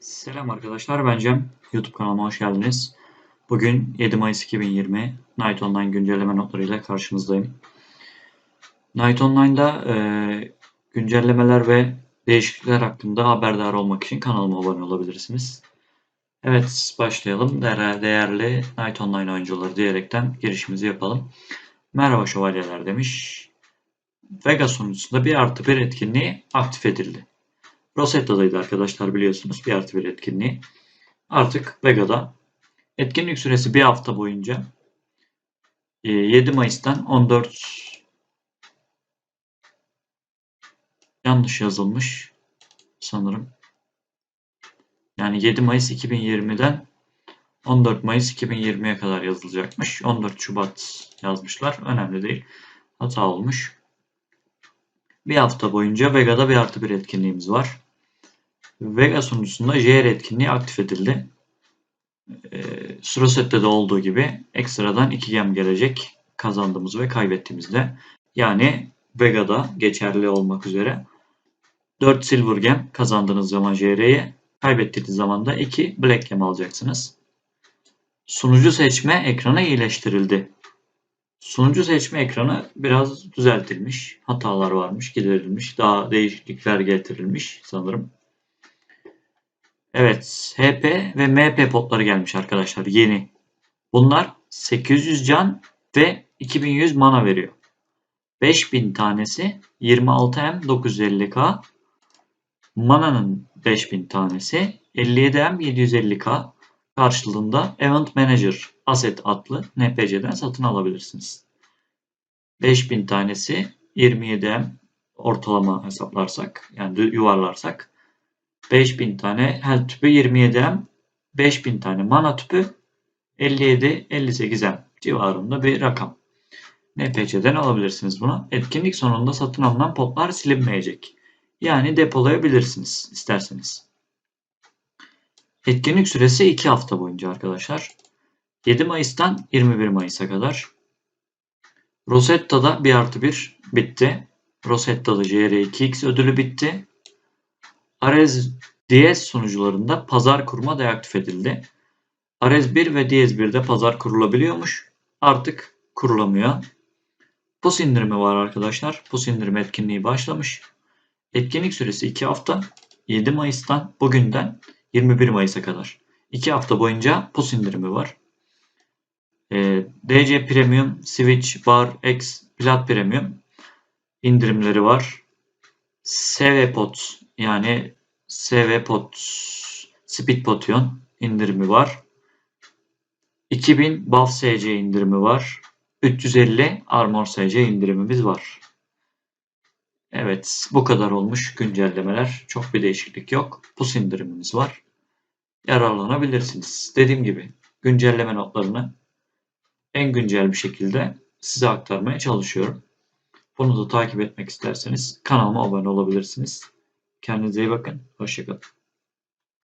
Selam arkadaşlar, ben Cem. YouTube kanalıma hoş geldiniz. Bugün 7 Mayıs 2020 Night Online güncelleme notlarıyla karşınızdayım. Night Online'da e, güncellemeler ve değişiklikler hakkında haberdar olmak için kanalıma abone olabilirsiniz. Evet, başlayalım. Değer- Değerli Night Online oyuncuları diyerekten girişimizi yapalım. Merhaba şövalyeler demiş. Vega sunucusunda bir artı bir etkinliği aktif edildi. Rosetta'daydı arkadaşlar biliyorsunuz bir artı bir etkinliği. Artık Vega'da etkinlik süresi bir hafta boyunca e, 7 Mayıs'tan 14 yanlış yazılmış sanırım. Yani 7 Mayıs 2020'den 14 Mayıs 2020'ye kadar yazılacakmış. 14 Şubat yazmışlar. Önemli değil. Hata olmuş. Bir hafta boyunca Vega'da bir artı bir etkinliğimiz var. Vega sunucusunda JR etkinliği aktif edildi. E, Suroset'te de olduğu gibi ekstradan 2 gem gelecek kazandığımız ve kaybettiğimizde. Yani Vega'da geçerli olmak üzere 4 Silver Gem kazandığınız zaman JR'ye kaybettiğiniz zaman da 2 Black Gem alacaksınız. Sunucu seçme ekranı iyileştirildi. Sunucu seçme ekranı biraz düzeltilmiş. Hatalar varmış, giderilmiş. Daha değişiklikler getirilmiş sanırım. Evet, HP ve MP potları gelmiş arkadaşlar yeni. Bunlar 800 can ve 2100 mana veriyor. 5000 tanesi 26M 950K. Mana'nın 5000 tanesi 57M 750K karşılığında Event Manager Asset adlı NPC'den satın alabilirsiniz. 5000 tanesi 27M ortalama hesaplarsak yani yuvarlarsak 5000 tane health tüpü 27M 5000 tane mana tüpü 57-58M civarında bir rakam. NPC'den alabilirsiniz bunu. Etkinlik sonunda satın alınan potlar silinmeyecek. Yani depolayabilirsiniz isterseniz. Etkinlik süresi 2 hafta boyunca arkadaşlar. 7 Mayıs'tan 21 Mayıs'a kadar. Rosetta'da 1 artı 1 bitti. Rosetta'da JR2X ödülü bitti. Arez Diez sunucularında pazar kurma deaktif edildi. Arez 1 ve Diez 1'de pazar kurulabiliyormuş. Artık kurulamıyor. PUS indirimi var arkadaşlar. PUS indirimi etkinliği başlamış. Etkinlik süresi 2 hafta. 7 Mayıs'tan bugünden 21 Mayıs'a kadar. 2 hafta boyunca PUS indirimi var. Ee, DC Premium, Switch, Bar, X, Plat Premium indirimleri var. SV Pot yani SV Pot Speed Potion indirimi var. 2000 Buff SC indirimi var. 350 Armor SC indirimimiz var. Evet bu kadar olmuş güncellemeler. Çok bir değişiklik yok. Pus indirimimiz var. Yararlanabilirsiniz. Dediğim gibi güncelleme notlarını en güncel bir şekilde size aktarmaya çalışıyorum. Bunu da takip etmek isterseniz kanalıma abone olabilirsiniz. Kendinize iyi bakın. Hoşçakalın.